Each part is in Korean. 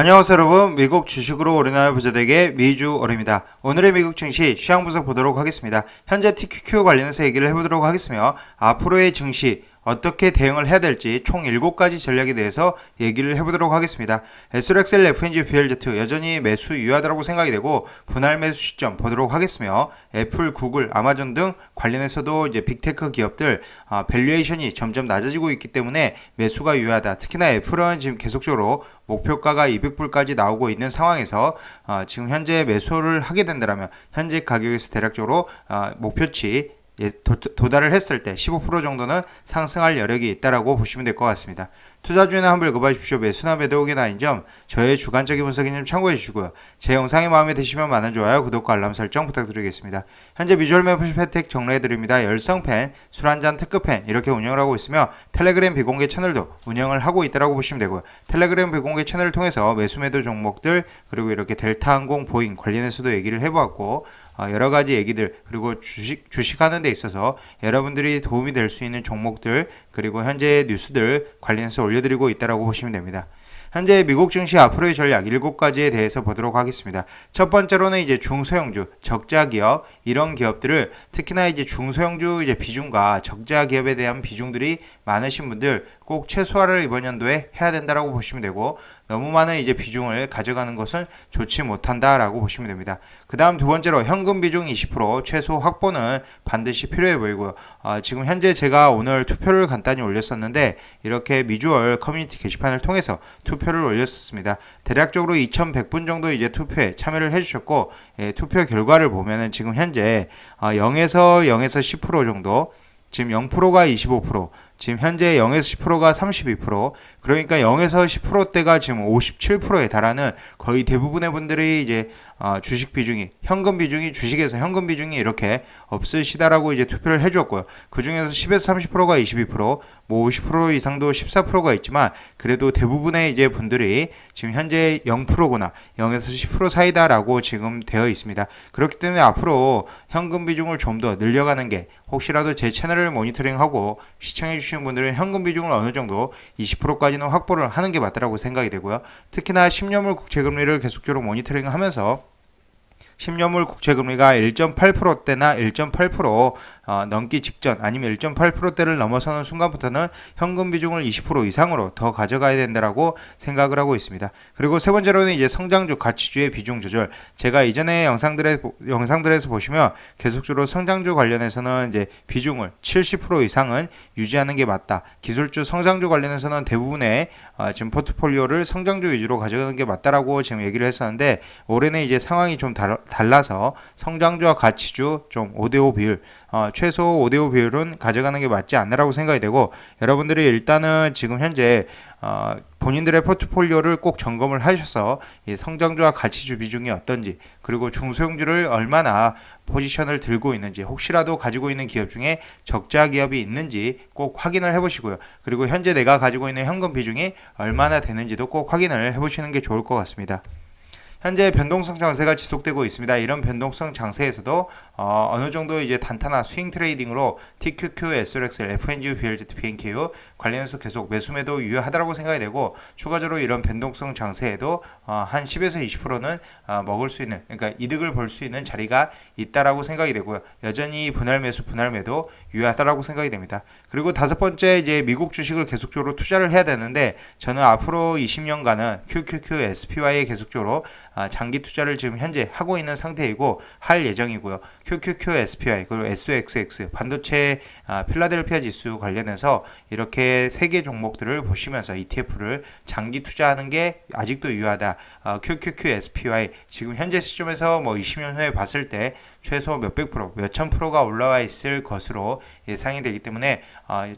안녕하세요 여러분. 미국 주식으로 우리나라 부자되게 미주 어입니다. 오늘의 미국 증시 시황 분석 보도록 하겠습니다. 현재 TQQ 관련해서 얘기를 해보도록 하겠으며 앞으로의 증시 어떻게 대응을 해야 될지 총 7가지 전략에 대해서 얘기를 해보도록 하겠습니다. SRXL, FNG, BLZ 여전히 매수 유효하다고 생각이 되고 분할 매수 시점 보도록 하겠으며 애플, 구글, 아마존 등 관련해서도 이제 빅테크 기업들 아, 밸류에이션이 점점 낮아지고 있기 때문에 매수가 유효하다. 특히나 애플은 지금 계속적으로 목표가가 200불까지 나오고 있는 상황에서 아, 지금 현재 매수를 하게 된다면 현재 가격에서 대략적으로 아, 목표치 예, 도, 도달을 했을 때 15% 정도는 상승할 여력이 있다라고 보시면 될 것 같습니다. 투자주의는 한번 읽어봐주십시오. 매수나 매도옥의 나인 점 저의 주관적인 분석이 좀 참고해 주시고요. 제 영상이 마음에 드시면 많은 좋아요, 구독과 알람 설정 부탁드리겠습니다. 현재 미주얼 멤버십 혜택 정리해드립니다. 열성팬, 술 한잔 특급팬 이렇게 운영을 하고 있으며 텔레그램 비공개 채널도 운영을 하고 있다라고 보시면 되고요. 텔레그램 비공개 채널을 통해서 매수 매도 종목들 그리고 이렇게 델타항공, 보잉 관련해서도 얘기를 해보았고 어, 여러 가지 얘기들 그리고 주식 주식하는 데 있어서 여러분들이 도움이 될 수 있는 종목들 그리고 현재 뉴스들 관련해서 올려드리고 있다라고 보시면 됩니다. 현재 미국 증시 앞으로의 전략 7가지에 대해서 보도록 하겠습니다. 첫 번째로는 이제 중소형주, 적자 기업 이런 기업들을 특히나 이제 중소형주 이제 비중과 적자 기업에 대한 비중들이 많으신 분들 꼭 최소화를 이번 연도에 해야 된다라고 보시면 되고 너무 많은 이제 비중을 가져가는 것은 좋지 못한다라고 보시면 됩니다. 그 다음 두 번째로 현금 비중 20% 최소 확보는 반드시 필요해 보이고요. 아, 지금 현재 제가 오늘 투표를 간단히 올렸었는데 이렇게 미주얼 커뮤니티 게시판을 통해서 투표를 올렸었습니다. 대략적으로 2,100분 정도 이제 투표에 참여를 해주셨고 예, 투표 결과를 보면은 지금 현재 아, 0에서 0에서 10% 정도 지금 0%가 25%, 지금 현재 0에서 10%가 32%, 그러니까 0에서 10%대가 지금 57%에 달하는 거의 대부분의 분들이 이제 어, 주식 비중이 현금 비중이 주식에서 현금 비중이 이렇게 없으시다라고 이제 투표를 해주었고요. 그 중에서 10에서 30%가 22%, 뭐 50% 이상도 14%가 있지만 그래도 대부분의 이제 분들이 지금 현재 0%구나 0에서 10% 사이다라고 지금 되어 있습니다. 그렇기 때문에 앞으로 현금 비중을 좀 더 늘려가는 게 혹시라도 제 채널을 모니터링하고 시청해 주시는 분들은 현금 비중을 어느 정도 20%까지는 확보를 하는 게 맞다라고 생각이 되고요. 특히나 10년물 국채금리를 계속적으로 모니터링 하면서 10년물 국채금리가 1.8%대나 1.8% 어, 넘기 직전 아니면 1.8%대를 넘어서는 순간부터는 현금 비중을 20% 이상으로 더 가져가야 된다라고 생각을 하고 있습니다. 그리고 세 번째로는 이제 성장주 가치주의 비중 조절. 제가 이전에 영상들에 영상들에서 보시면 계속적으로 성장주 관련해서는 이제 비중을 70% 이상은 유지하는 게 맞다. 기술주 성장주 관련해서는 대부분의 어, 지금 포트폴리오를 성장주 위주로 가져가는 게 맞다라고 지금 얘기를 했었는데 올해는 이제 상황이 좀 달, 달라서 성장주와 가치주 좀 5대5 비율 어, 최소 5대5 비율은 가져가는 게 맞지 않나라고 생각이 되고 여러분들이 일단은 지금 현재 어, 본인들의 포트폴리오를 꼭 점검을 하셔서 이 성장주와 가치주 비중이 어떤지 그리고 중소형주를 얼마나 포지션을 들고 있는지 혹시라도 가지고 있는 기업 중에 적자 기업이 있는지 꼭 확인을 해보시고요. 그리고 현재 내가 가지고 있는 현금 비중이 얼마나 되는지도 꼭 확인을 해보시는 게 좋을 것 같습니다. 현재 변동성 장세가 지속되고 있습니다. 이런 변동성 장세에서도 어, 느 정도 이제 단타나 스윙 트레이딩으로 TQQ, SRXL, FNG, BLZ, PNKU 관련해서 계속 매수매도 유효하다고 생각이 되고 추가적으로 이런 변동성 장세에도 어, 한 10에서 20%는 어, 먹을 수 있는 그러니까 이득을 볼 수 있는 자리가 있다라고 생각이 되고요. 여전히 분할 매수, 분할 매도 유효하다라고 생각이 됩니다. 그리고 다섯 번째 이제 미국 주식을 계속적으로 투자를 해야 되는데 저는 앞으로 20년간은 QQQ, SPY에 계속적으로 아, 장기 투자를 지금 현재 하고 있는 상태이고 할 예정이고요. QQQ, SPY 그리고 SOXX 반도체 아, 필라델피아 지수 관련해서 이렇게 세 개 종목들을 보시면서 ETF를 장기 투자하는 게 아직도 유효하다. QQQ, 아, SPY 지금 현재 시점에서 뭐 20년 후에 봤을 때 최소 몇백 프로, 몇천 프로가 올라와 있을 것으로 예상이 되기 때문에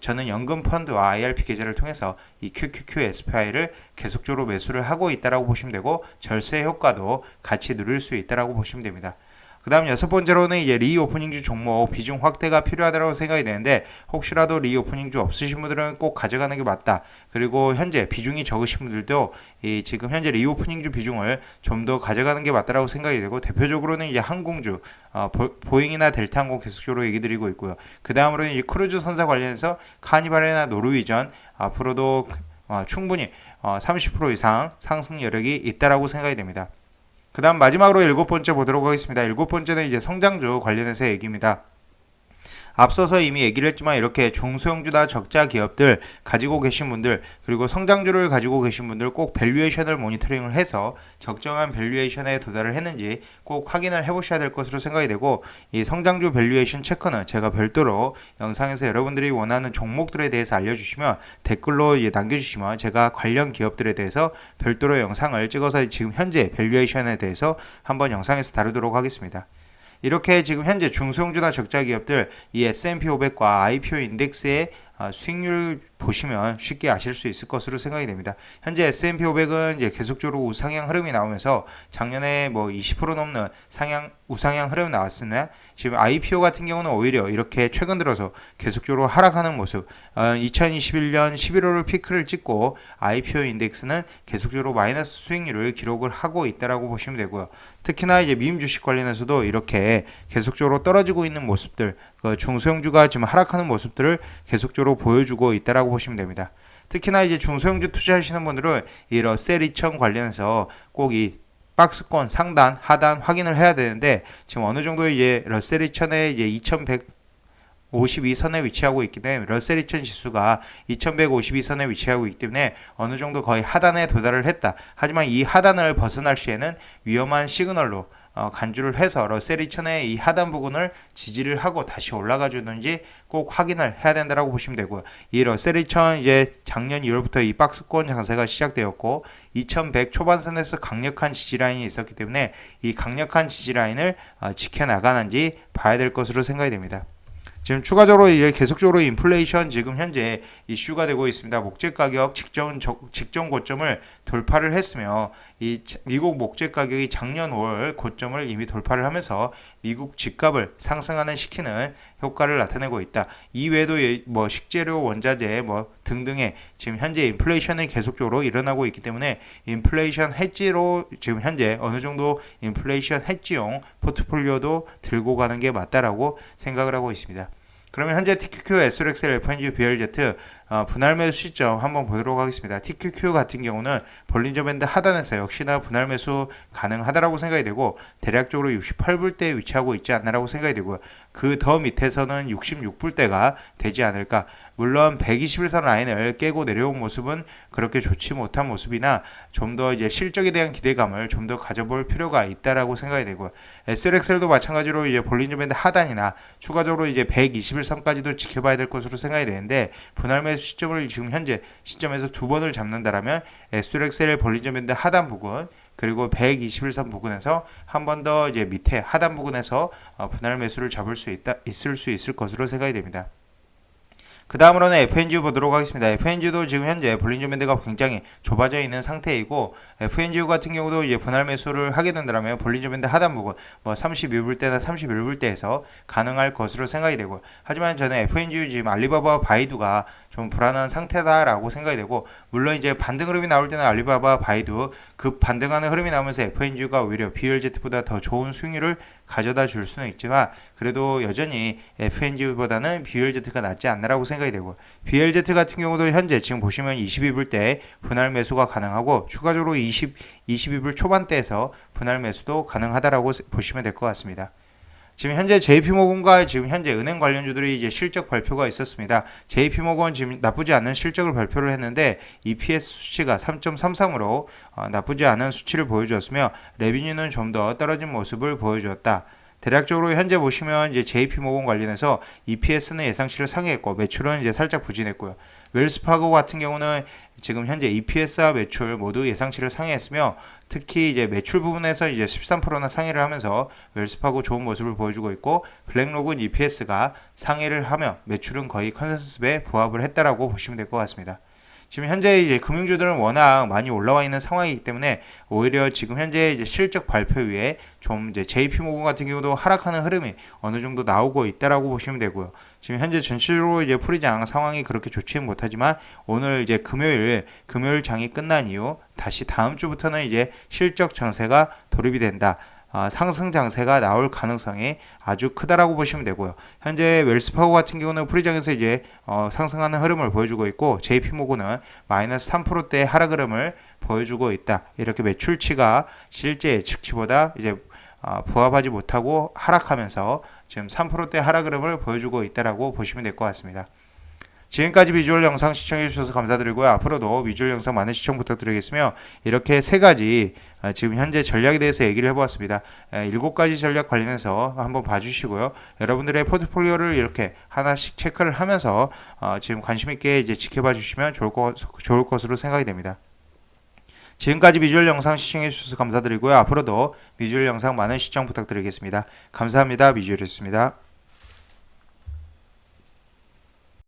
저는 연금 펀드와 IRP 계좌를 통해서 이 QQQ, SPY를 계속적으로 매수를 하고 있다라고 보시면 되고 절세 효과 효과도 같이 누릴 수 있다라고 보시면 됩니다. 그 다음 여섯 번째로는 이제 리오프닝주 종목 비중 확대가 필요하다고 생각이 되는데 혹시라도 리오프닝주 없으신 분들은 꼭 가져가는 게 맞다. 그리고 현재 비중이 적으신 분들도 이 지금 현재 리오프닝주 비중을 좀 더 가져가는 게 맞다라고 생각이 되고 대표적으로는 이제 항공주 어, 보, 잉이나 델타 항공 계속적으로 얘기 드리고 있고요. 그 다음으로는 이 크루즈 선사 관련해서 카니발이나 노르위전 앞으로도 어, 충분히 어, 30% 이상 상승 여력이 있다라고 생각이 됩니다. 그 다음 마지막으로 일곱 번째 보도록 하겠습니다. 일곱 번째는 이제 성장주 관련해서 얘기입니다. 앞서서 이미 얘기를 했지만 이렇게 중소형주나 적자 기업들 가지고 계신 분들 그리고 성장주를 가지고 계신 분들 꼭 밸류에이션을 모니터링을 해서 적정한 밸류에이션에 도달을 했는지 꼭 확인을 해보셔야 될 것으로 생각이 되고 이 성장주 밸류에이션 체크는 제가 별도로 영상에서 여러분들이 원하는 종목들에 대해서 알려주시면 댓글로 남겨주시면 제가 관련 기업들에 대해서 별도로 영상을 찍어서 지금 현재 밸류에이션에 대해서 한번 영상에서 다루도록 하겠습니다. 이렇게 지금 현재 중소형주나 적자 기업들 이 S&P 500과 IPO 인덱스의 아, 수익률 보시면 쉽게 아실 수 있을 것으로 생각이 됩니다. 현재 S&P 500은 이제 계속적으로 우상향 흐름이 나오면서 작년에 뭐 20% 넘는 상향 우상향 흐름이 나왔으나 지금 IPO 같은 경우는 오히려 이렇게 최근 들어서 계속적으로 하락하는 모습. 어, 2021년 11월을 피크를 찍고 IPO 인덱스는 계속적으로 마이너스 수익률을 기록을 하고 있다라고 보시면 되고요. 특히나 이제 미임 주식 관련해서도 이렇게 계속적으로 떨어지고 있는 모습들, 그 중소형주가 지금 하락하는 모습들을 계속적으로 보여주고 있다라고 보시면 됩니다. 특히나 이제 중소형주 투자하시는 분들은 이 러셀 2000 관련해서 꼭 이 박스권 상단, 하단 확인을 해야 되는데 지금 어느 정도 이제 러셀 2000에 이제 2100 52선에 위치하고 있기 때문에 러셀 2000 지수가 2152선에 위치하고 있기 때문에 어느 정도 거의 하단에 도달을 했다. 하지만 이 하단을 벗어날 시에는 위험한 시그널로 어, 간주를 해서 러셀 2000의 이 하단 부분을 지지를 하고 다시 올라가 주는지 꼭 확인을 해야 된다라고 보시면 되고요. 이 러셀 2000 이제 작년 2월부터 이 박스권 장세가 시작되었고 2100 초반선에서 강력한 지지 라인이 있었기 때문에 이 강력한 지지 라인을 어, 지켜 나가는지 봐야 될 것으로 생각이 됩니다. 지금 추가적으로 이제 계속적으로 인플레이션 지금 현재 이슈가 되고 있습니다. 목재 가격 직전 직전 고점을 돌파를 했으며 이 미국 목재 가격이 작년 5월 고점을 이미 돌파를 하면서 미국 집값을 상승하는 시키는 효과를 나타내고 있다. 이외에도 뭐 식재료, 원자재 뭐 등등의 지금 현재 인플레이션이 계속적으로 일어나고 있기 때문에 인플레이션 해지로 지금 현재 어느 정도 인플레이션 해지용 포트폴리오도 들고 가는 게 맞다라고 생각을 하고 있습니다. 그러면 현재 TQQ, SRXL, FNG, BLZ 어, 분할 매수 시점 한번 보도록 하겠습니다. TQQ 같은 경우는 볼린저 밴드 하단에서 역시나 분할 매수 가능하다라고 생각이 되고 대략적으로 68불대에 위치하고 있지 않나라고 생각이 되고요. 그 더 밑에서는 66불대가 되지 않을까. 물론 121선 라인을 깨고 내려온 모습은 그렇게 좋지 못한 모습이나 좀 더 이제 실적에 대한 기대감을 좀 더 가져볼 필요가 있다라고 생각이 되고요. SLXL도 마찬가지로 이제 볼린저 밴드 하단이나 추가적으로 이제 121선까지도 지켜봐야 될 것으로 생각이 되는데 분할 매수 시점을 지금 현재 시점에서 두 번을 잡는다라면 SRXL 볼린저 밴드 하단 부분 그리고 121선 부근에서 한 번 더 이제 밑에 하단 부근에서 어, 분할 매수를 잡을 수 있다 있을 수 있을 것으로 생각이 됩니다. 그 다음으로는 FNG 보도록 하겠습니다. FNG도 지금 현재 볼린저 밴드가 굉장히 좁아져 있는 상태이고 FNG 같은 경우도 이제 분할 매수를 하게 된다면 볼린저 밴드 하단 부분 뭐 32불대나 31불대에서 가능할 것으로 생각이 되고 하지만 저는 FNG 지금 알리바바 바이두가 좀 불안한 상태다라고 생각이 되고 물론 이제 반등 흐름이 나올 때는 알리바바 바이두 급 반등하는 흐름이 나오면서 FNG가 오히려 BLZ보다 더 좋은 수익률을 가져다 줄 수는 있지만 그래도 여전히 FNG보다는 BLZ가 낫지 않나라고 생각 이 되고 BLZ 같은 경우도 현재 지금 보시면 22불 대 분할 매수가 가능하고 추가적으로 20 22불 초반대에서 분할 매수도 가능하다라고 보시면 될 것 같습니다. 지금 현재 JP모건과 지금 현재 은행 관련주들이 이제 실적 발표가 있었습니다. JP모건 지금 나쁘지 않은 실적을 발표를 했는데 EPS 수치가 3.33으로 어, 나쁘지 않은 수치를 보여주었으며 레비뉴는 좀 더 떨어진 모습을 보여주었다. 대략적으로 현재 보시면 이제 JP모건 관련해서 EPS는 예상치를 상회했고 매출은 이제 살짝 부진했고요. 웰스파고 같은 경우는 지금 현재 EPS와 매출 모두 예상치를 상회했으며 특히 이제 매출 부분에서 이제 13%나 상회를 하면서 웰스파고 좋은 모습을 보여주고 있고 블랙록은 EPS가 상회를 하며 매출은 거의 컨센서스에 부합을 했다라고 보시면 될 것 같습니다. 지금 현재 이제 금융주들은 워낙 많이 올라와 있는 상황이기 때문에 오히려 지금 현재 이제 실적 발표 위에 좀 이제 JP모건 같은 경우도 하락하는 흐름이 어느 정도 나오고 있다라고 보시면 되고요. 지금 현재 전체적으로 이제 풀이장 상황이 그렇게 좋지는 못하지만 오늘 이제 금요일 금요일 장이 끝난 이후 다시 다음 주부터는 이제 실적 장세가 돌입이 된다. 아, 상승 장세가 나올 가능성이 아주 크다라고 보시면 되고요. 현재 웰스파고 같은 경우는 프리장에서 이제 어, 상승하는 흐름을 보여주고 있고 JP모건은 마이너스 3%대 하락 흐름을 보여주고 있다. 이렇게 매출치가 실제 예측치보다 이제 아, 부합하지 못하고 하락하면서 지금 3%대 하락 흐름을 보여주고 있다라고 보시면 될 것 같습니다. 지금까지 비주얼 영상 시청해 주셔서 감사드리고요. 앞으로도 비주얼 영상 많은 시청 부탁드리겠으며 이렇게 세 가지 아, 지금 현재 전략에 대해서 얘기를 해보았습니다. 에, 일곱 가지 전략 관련해서 한번 봐주시고요. 여러분들의 포트폴리오를 이렇게 하나씩 체크를 하면서 어, 지금 관심 있게 이제 지켜봐 주시면 좋을 것 좋을 것으로 생각이 됩니다. 지금까지 비주얼 영상 시청해 주셔서 감사드리고요. 앞으로도 비주얼 영상 많은 시청 부탁드리겠습니다. 감사합니다. 비주얼이었습니다.